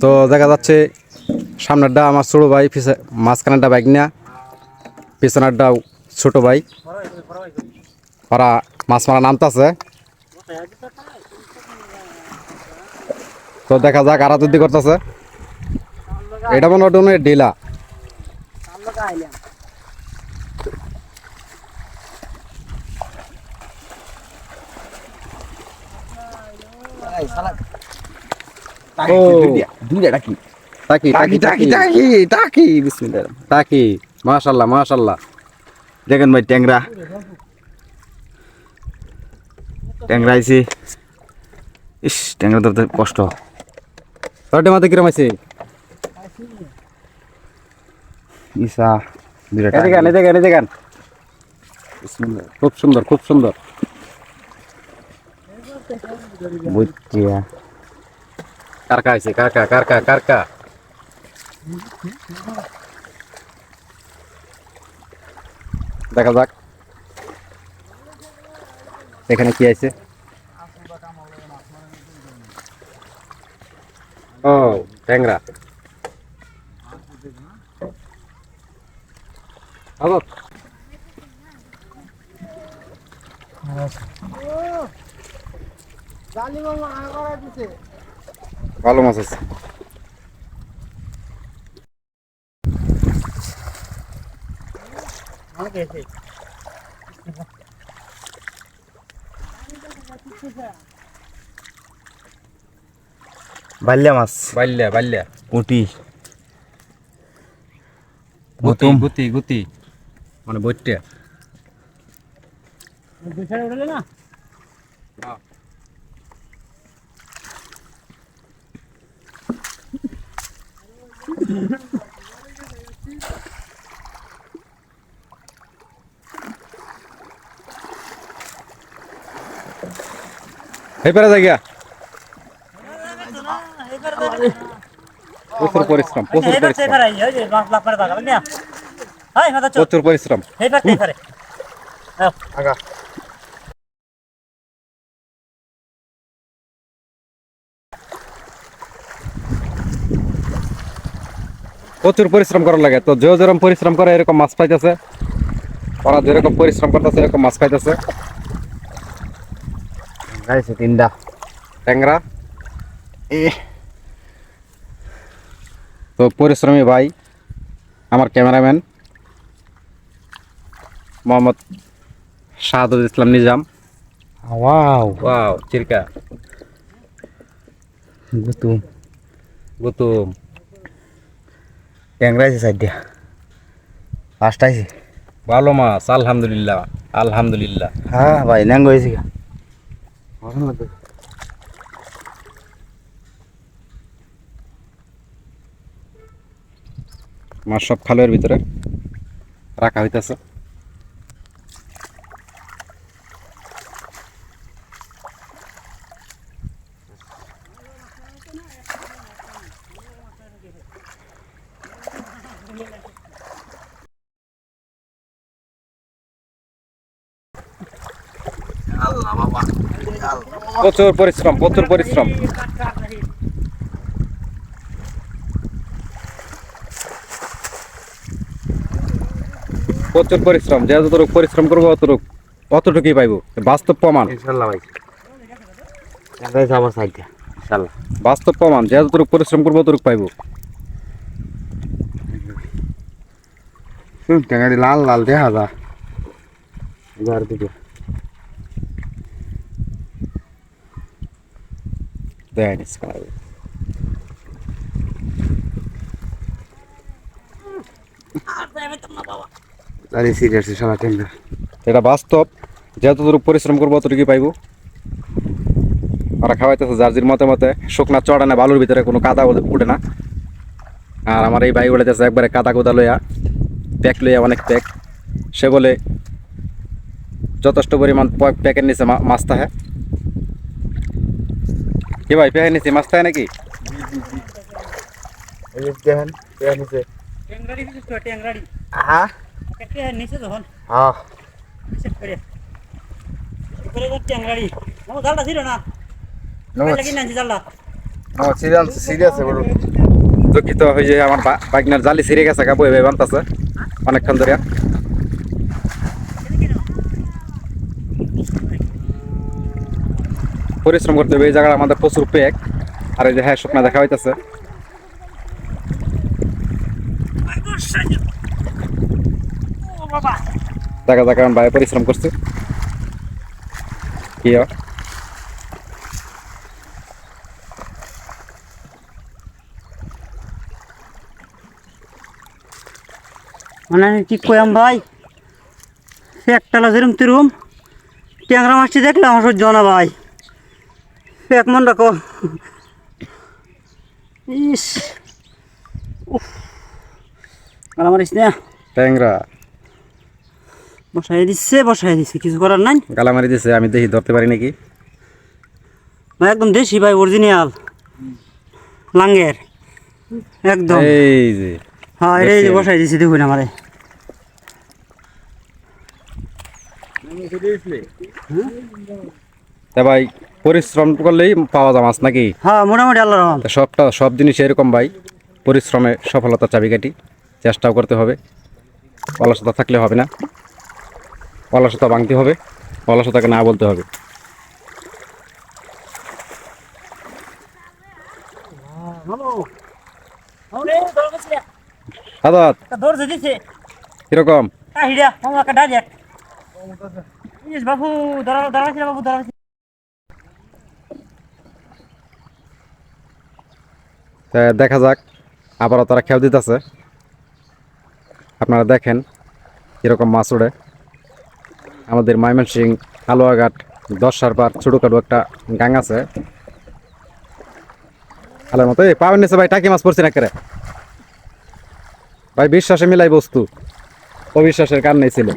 তো দেখা যাচ্ছে সামনেরটা আমার ছোটো ভাই, পিছে- মাঝখানেরটা বাইক না পিছনেরটাও ছোট ভাই। ওরা মাছ মারা নামতাছে। তো দেখা যাক আরা যদি করতেছে। এটা মনে হয় ডিলা ও দুইটা ডাকি টাকি টাকি টাকি টাকি টাকি বিসমিল্লাহ টাকি মাশাল্লাহ মাশাল্লাহ। দেখেন ভাই ট্যাংরা। ট্যাংরা আইছি। ইস ট্যাংরা ধরতে কষ্ট। তোরটে মাঝে কিরম আছে ইসা দুইটা এদিকে আন। খুব সুন্দর খুব সুন্দর। বুঝছিয়া কারকা আছে কারকা কারকা কারকা দেখা যাক এখানে কি আছে ও ট্যাংরা আবার ভালো মাছ আছে। বাল্যা মাছ। বাল্যা বাল্যা। উটি গুতি গৌতম। গুতি গুতি মানে বইটা এই পারে জায়গা প্রচুর পরিশ্রম প্রচুর পরিশ্রম। প্রচুর পরিশ্রম। আগা। প্রচুর পরিশ্রম করা লাগে। তো যে যেরকম পরিশ্রম করে এরকম মাছ পাইতেছে। ওরা যেরকম পরিশ্রম করতেছে এরকম মাছ পাইতেছে। গাইছে তিনটা। ট্যাংরা। তো পরিশ্রমী ভাই আমার cameraman Mohammad Shahadul Islam Nizam. Wow. Wow চিরকা গুতু গুতুম। ট্যাংরা আইছে সাইডটা ফার্স্ট আইছে। ভালো মাছ আলহামদুলিল্লাহ আলহামদুলিল্লাহ। হ্যাঁ ভাই ন্যাং হয়েছে মাছ সব খালের ভিতরে রাখা হইতেছে। প্রচুর পরিশ্রম প্রচুর পরিশ্রম। প্রচুর পরিশ্রম যে যতটুকু পরিশ্রম করব অতটুকু অতটুকুই পাইবো বাস্তব প্রমাণ। ইনশাল্লাহ ভাই। ইনশাল্লাহ। বাস্তব প্রমাণ যে যতটুকু পরিশ্রম করব অতটুকু পাইবো। লাল লাল দেখা যা। এবার দুটো দেয় আরে সিরিয়াস সারা ট্যাঙ্গা এটা বাস্তব। যে যতটুকু পরিশ্রম করব অতটুকুই পাইবো। ওরা খাওয়াইতেছে জার্জির মতে মতে শুকনা চড়া না বালুর ভিতরে কোনো কাদা উঠে না। আর আমার এই ভাই বলেছে একবারে কাদা কোদা লইয়া প্যাক লইয়া অনেক প্যাক। সে বলে যথেষ্ট পরিমাণ প্যাকের নিচে মাছ থাকে। কি ভাই প্যাকের নিচে মাছ থাকে নাকি? এই যে দেখেন দেয়া নিচে ট্যাংরাড়ি বিশেষ করে ট্যাংরাড়ি হ্যাঁ একটা নিচে যখন। লাগি না। জাল্লা সিরিয়াস সিরিয়াস বড়। দুঃখিত হয়ে যে আমার বা- বাইকনার জালি ছিঁড়ে গেছে কাবু এভাবে বানতাছে। অনেকক্ষণ ধরে। পরিশ্রম করতে হবে, এই জায়গাটা আমাদের প্রচুর পেক আর এই যে হ্যাঁ শুকনা দেখা হইতেছে। দেখা যাক এখন ভাই পরিশ্রম করছে। কি? মানে আমি কি কইম ভাই? সে একটা যেরম তিরুম, ট্যাংরা মাছটি দেখলে আমার সহ্য না ভাই। এক মন রাখো ইস। উফ। গালা মারিস না ট্যাংরা। বসাই দিচ্ছে বসাই দিচ্ছে কিছু করার নাই। গালা মারি দিছে আমি দেখি ধরতে পারি নাকি? ভাই একদম দেশি ভাই অরিজিনাল লাঙ্গের। একদম। এই যে। হ্যাঁ এই যে। বসাই দিচ্ছে দেখুন আমারে। তা ভাই পরিশ্রম করলেই পাওয়া যায় মাছ নাকি? হ্যাঁ মোটামুটি আল্লাহ রহমান সবটা সব জিনিস এরকম ভাই। পরিশ্রমে সফলতার চাবিকাঠি চেষ্টাও করতে হবে। অলসতা থাকলে হবে না। অলসতা ভাঙতে হবে অলসতাকে না বলতে হবে। আদাত কীরকম? বাবু বাবু দেখা যাক, আবারও তারা খেয়াল দিতেছে। আপনারা দেখেন এরকম মাছ ওড়ে আমাদের ময়মনসিং, হালুয়াঘাট দশ সারপার ছোটোখাটো একটা গাং আছে। খালের মতো, এই পাবেন নিচে ভাই, টাকি মাছ পড়ছে না করে? ভাই, বিশ্বাসে মিলাই বস্তু। অবিশ্বাসের কার নেই ছিল।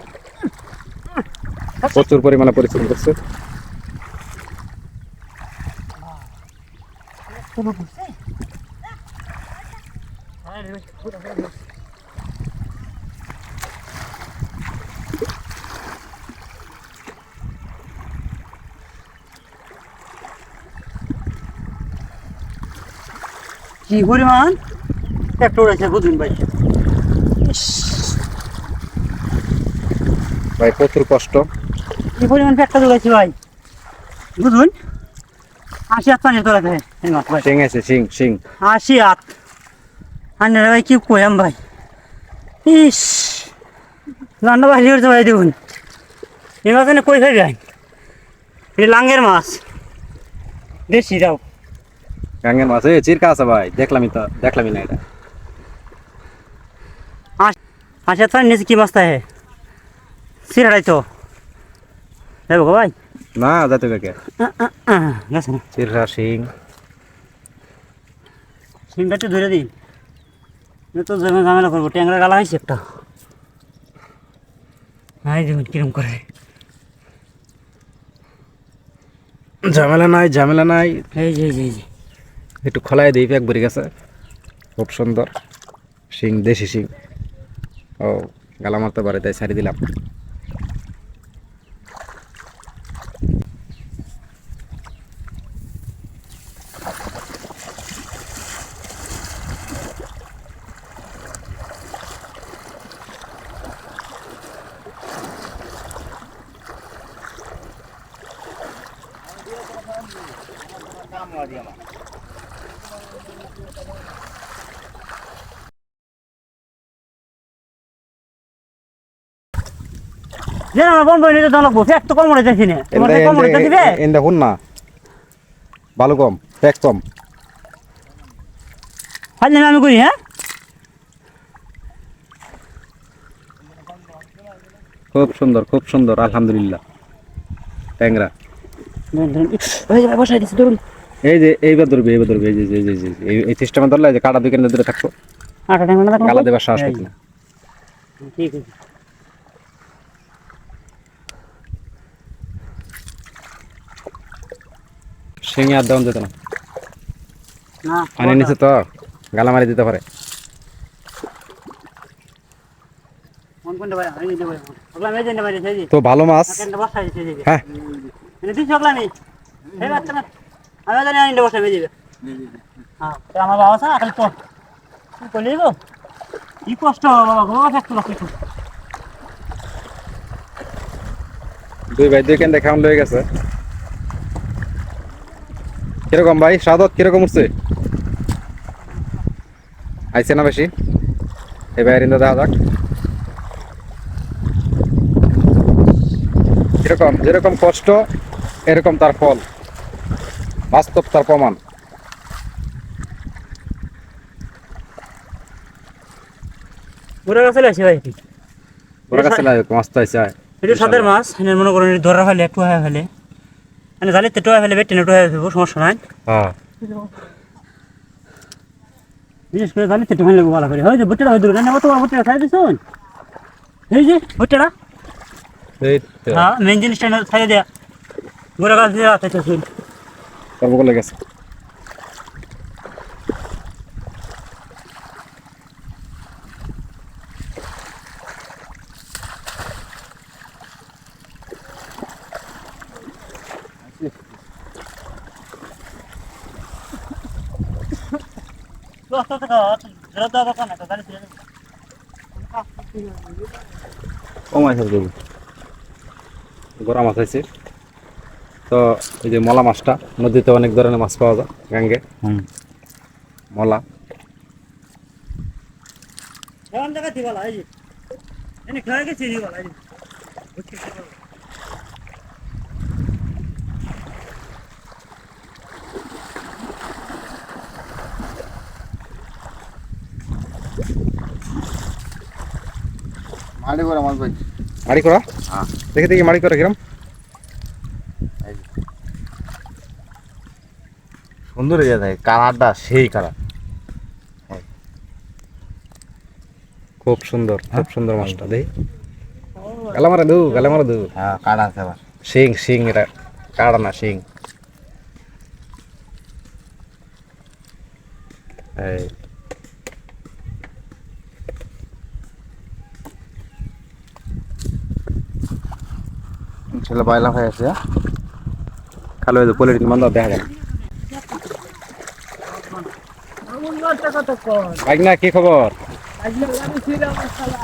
প্রচুর পরিমাণে পরিশ্রম করছে। কি পরিমাণ? একটা বুঝুন ভাই। ভাই প্রচুর কষ্ট। কি পরিমাণ একটা উড়েছে ভাই? বুঝুন। আশি হাত পানি তোলা থাকে। এই ভাই। শিং আছে শিং শিং। আশি হাত আন্নারে ভাই কি কইম ভাই? ইস রান্না বাড়ি করতে ভাই দেখুন। এই মাছ কই খাই ভাই? এই লাঙ্গের মাছ। দেশি দাও গাঙ্গের মাছ এই চিরকা আছে ভাই দেখলামই তো দেখলামই না এটা। হাত পানি নিচে কি মাছ থাকে? সিরাড়াই তো। যাব ভাই। না যাতে কাকে গেছে না। চিরকা শিং। সিমটা একটু ধরে দিই। এ তো জমে ঝামেলা করব ট্যাংরা গালা হয়েছে একটা। নাই দেখুন কিরম করে? ঝামেলা নাই ঝামেলা নাই। এই যে এই যে একটু খোলাই দিই প্যাক ভরে গেছে। খুব সুন্দর। শিং দেশি শিং। ও গালা মারতে পারে তাই ছাড়ি দিলাম। যে আমার বোন বই নিতে ফ্যাক তো কম মনে না। তোমার কম মনে রে না। ভালো কম কম। ফাইলে আমি করি হ্যাঁ? খুব সুন্দর খুব সুন্দর আলহামদুলিল্লাহ। ট্যাংরা। বসাই দিচ্ছি ধরুন। এই যে এইবার ধরবে এইবার ধরবে এই যে এই যে এই এই- সিস্টেমে ধরলে যে কাটা দুই দূরে থাকতো আটা ট্যাংরা না গালা দেবার সাহস পেত না। ঠিক আছে। শিঙে আর দেওয়া যেত না। পানি নিচে তো গালা মারি দিতে পারে। তো ভালো মাছ। হ্যাঁ। আমি না জানি আইনটা বসে হ্যাঁ আমার বাবা খালি কষ্ট কি করলি গো? কি কষ্ট বাবা গো থাকতে পারছি খুব দুই ভাই দুই কেন লয়ে গেছে। কীরকম ভাই সাদত কীরকম উঠছে? আইছে না বেশি? ভাইয়ের ইন্দা দেখা যাক। কীরকম যেরকম কষ্ট এরকম তার ফল। বাস্তব তার প্রমাণ। ঘুরে গেছে আসি ভাই এটি ওরা কাছে লাগে মস্ত আইছে এটা সাদের মাছ এনে মনে করুন ধরা ফেলে একটু হয়ে ফেলে জালিতে টোয়া ফেলে বেটে টোয়া ফেলব সমস্যা নাই। হ্যাঁ। বিশেষ করে জালিতে টোয়া ফেলে ভালো করে। হয় যে বুটটা হয়ে দূরে না তোমার বুটটা খাই দিছ এই যে বুটটা হ্যাঁ মেন জিনিসটা খাই দেয়া। ঘুরে গাছ দিয়ে আছে শুন সর্বগুলো গেছে। কমাইছে দেবো গোড়া মাছ আছে। তো এই যে মলা মাছটা নদীতে অনেক ধরনের মাছ পাওয়া যায় গাঙ্গে মলা। মালি করে মাছ ভাই মাড়ি করা? হ্যাঁ। দেখে দেখি মাড়ি করা কিরম এই যে। সুন্দর হয়ে যায় কালারটা সেই কালার। খুব সুন্দর খুব সুন্দর মাছটা দেখি গালা মারা দু গালা মারা দু। হ্যাঁ কাটা আছে আবার শিং শিং এটা কাড়া না শিং। এই। ছেলে বাইলা হয়ে আছে কালো এই পলিটিন বন্ধ দেখা যায় কত কর কি খবর? আজকে আমি ছিলাম সালা